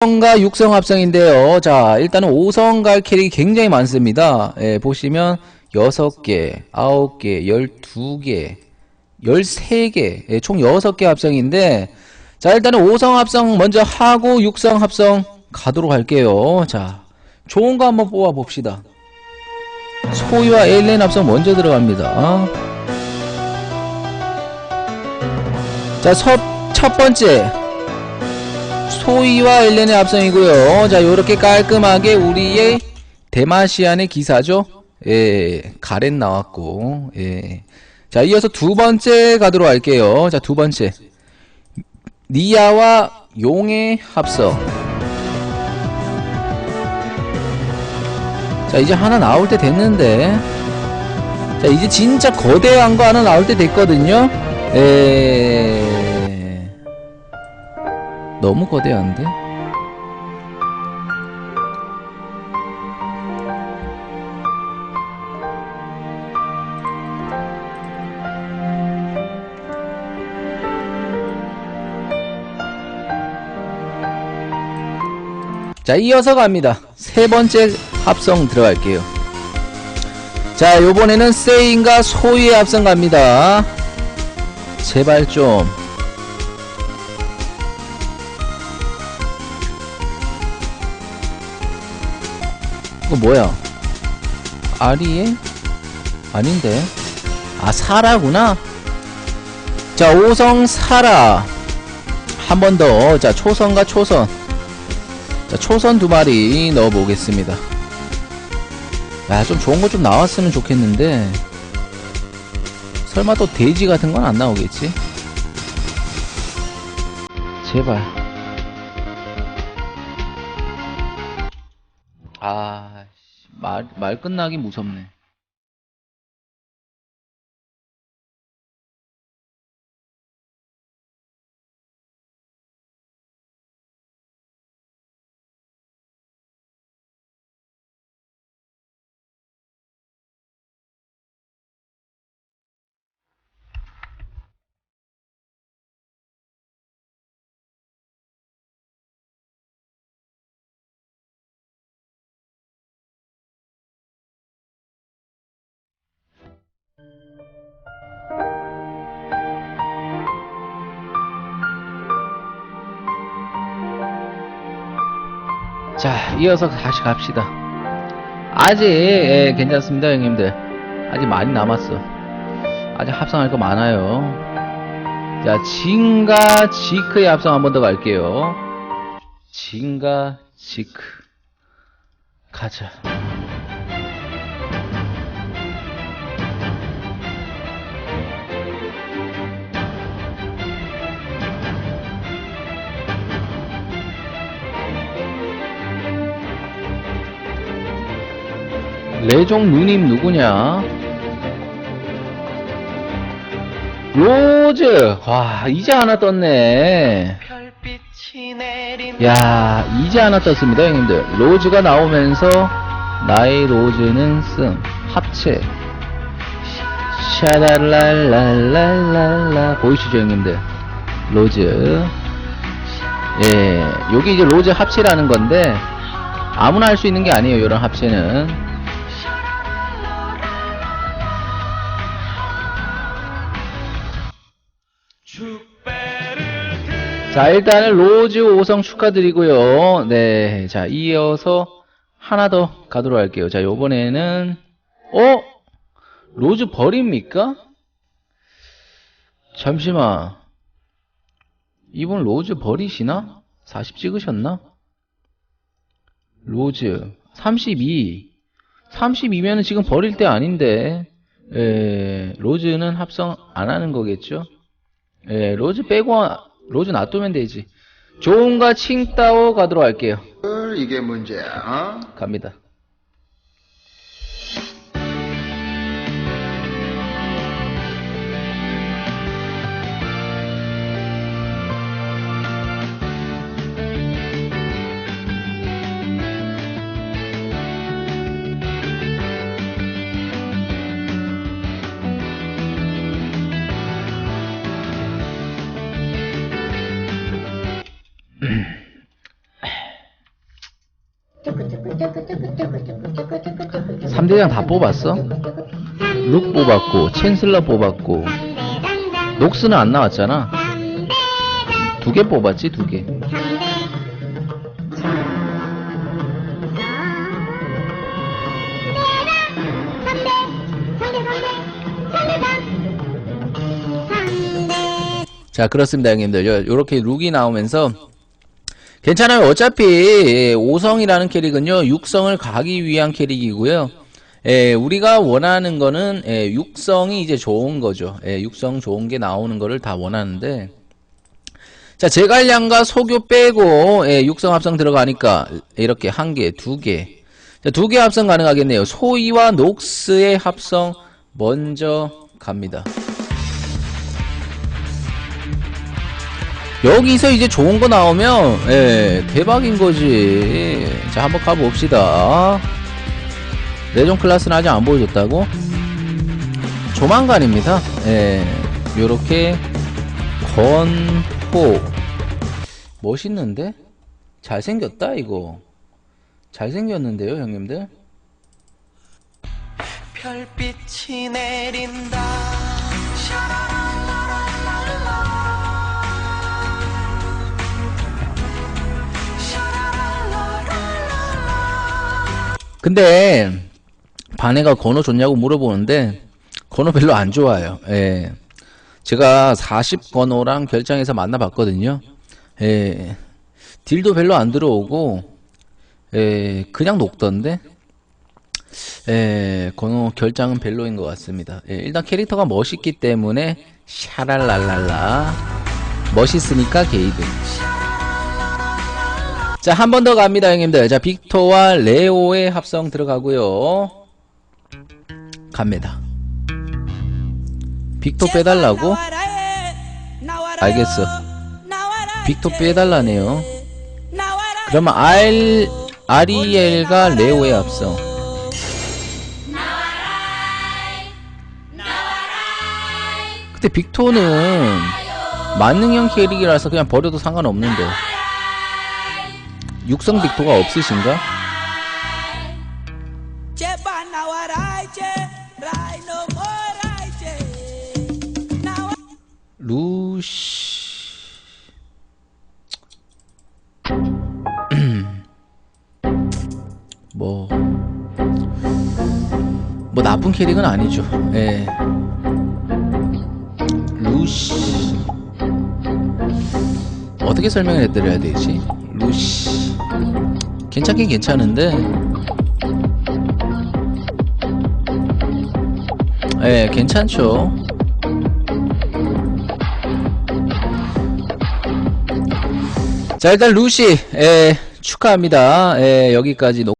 5성과 6성 합성인데요. 자, 일단은 5성 갈 캐릭이 굉장히 많습니다. 예, 보시면 6개, 9개, 12개, 13개, 예, 총 6개 합성인데, 자, 일단은 5성 합성 먼저 하고 6성 합성 가도록 할게요. 자, 좋은 거 한번 뽑아 봅시다. 소유와 에일렌 합성 먼저 들어갑니다. 자, 첫, 첫 번째. 소이와 엘렌의 합성이고요. 자, 요렇게 깔끔하게 우리의 데마시안의 기사죠. 예, 가렌 나왔고, 예. 자, 이어서 두 번째 가도록 할게요. 자, 두 번째. 니아와 용의 합성. 자, 이제 하나 나올 때 됐는데. 자, 이제 진짜 거대한 거 하나 나올 때 됐거든요. 에... 너무 거대한데? 자, 이어서 갑니다. 세 번째 합성 들어갈게요. 자, 요번에는 세인과 소희의 합성 갑니다. 제발 좀. 뭐야? 아리에? 아닌데. 아, 사라구나? 자, 오성 사라. 한 번 더. 자, 초선과 초선. 자, 초선 두 마리 넣어보겠습니다. 야, 좀 좋은 거 좀 나왔으면 좋겠는데. 설마 또 돼지 같은 건 안 나오겠지? 제발. 아, 씨, 말, 말 끝나기 무섭네. 자, 이어서 다시 갑시다. 아직, 예, 괜찮습니다, 형님들. 아직 많이 남았어. 아직 합성할 거 많아요. 자, 진가, 지크의 합성 한 번 더 갈게요. 진가, 지크. 가자. 레종 누님 누구냐? 로즈! 와, 이제 하나 떴네. 야, 이제 하나 떴습니다, 형님들. 로즈가 나오면서, 나의 로즈는 씀, 합체. 샤랄랄랄랄랄라. 보이시죠, 형님들? 로즈. 예, 요게 이제 로즈 합체라는 건데, 아무나 할 수 있는 게 아니에요, 이런 합체는. 자, 일단은 로즈 5성 축하드리고요. 네. 자, 이어서 하나 더 가도록 할게요. 자, 요번에는, 어? 로즈 버립니까? 잠시만. 이분 로즈 버리시나? 40 찍으셨나? 로즈. 32. 32면은 지금 버릴 때 아닌데. 에, 로즈는 합성 안 하는 거겠죠? 예, 로즈 빼고 로즈 놔두면 되지. 좋은가 칭따오 가도록 할게요. 헐, 이게 문제야. 어? 갑니다. 삼대장 다 뽑았어? 룩 뽑았고, 챈슬러 뽑았고, 녹스는 안 나왔잖아. 두 개 뽑았지, 두 개. 자, 그렇습니다, 형님들. 요- 요렇게 룩이 나오면서 괜찮아요. 어차피 5성이라는 캐릭은요, 6성을 가기 위한 캐릭이고요. 예, 우리가 원하는 거는 예, 6성이 이제 좋은 거죠. 예, 6성 좋은 게 나오는 거를 다 원하는데 자, 제갈량과 소교 빼고 예, 6성 합성 들어가니까 이렇게 한 개, 두 개. 자, 두 개 합성 가능하겠네요. 소이와 녹스의 합성 먼저 갑니다. 여기서 이제 좋은 거 나오면 예, 대박인 거지. 자, 한번 가봅시다. 레전 클래스는 아직 안 보여줬다고? 조만간입니다. 예, 요렇게 건호 멋있는데? 잘생겼다 이거. 잘생겼는데요, 형님들? 별빛이 내린다 근데 반해가 건호 좋냐고 물어보는데 건호 별로 안 좋아요. 예. 제가 40 건호랑 결장해서 만나봤거든요. 예. 딜도 별로 안 들어오고 예, 그냥 녹던데. 예, 건호 결장은 별로인 것 같습니다. 예, 일단 캐릭터가 멋있기 때문에 샤랄랄랄라 멋있으니까 게이드. 자, 한 번 더 갑니다, 형님들. 자, 빅토와 레오의 합성 들어가고요. 갑니다. 빅토 빼달라고? 알겠어. 빅토 빼달라네요. 그러면 알, 아리엘과 레오의 합성. 근데 빅토는 만능형 캐릭이라서 그냥 버려도 상관없는데. 육성 빅토가 없으신가? 루시 뭐, 뭐 나쁜 캐릭은 아니죠. 예. 루시 어떻게 설명을 해드려야 되지? 루시 괜찮긴 괜찮은데 예, 괜찮죠. 자, 일단 루시, 예, 축하합니다. 예, 여기까지 녹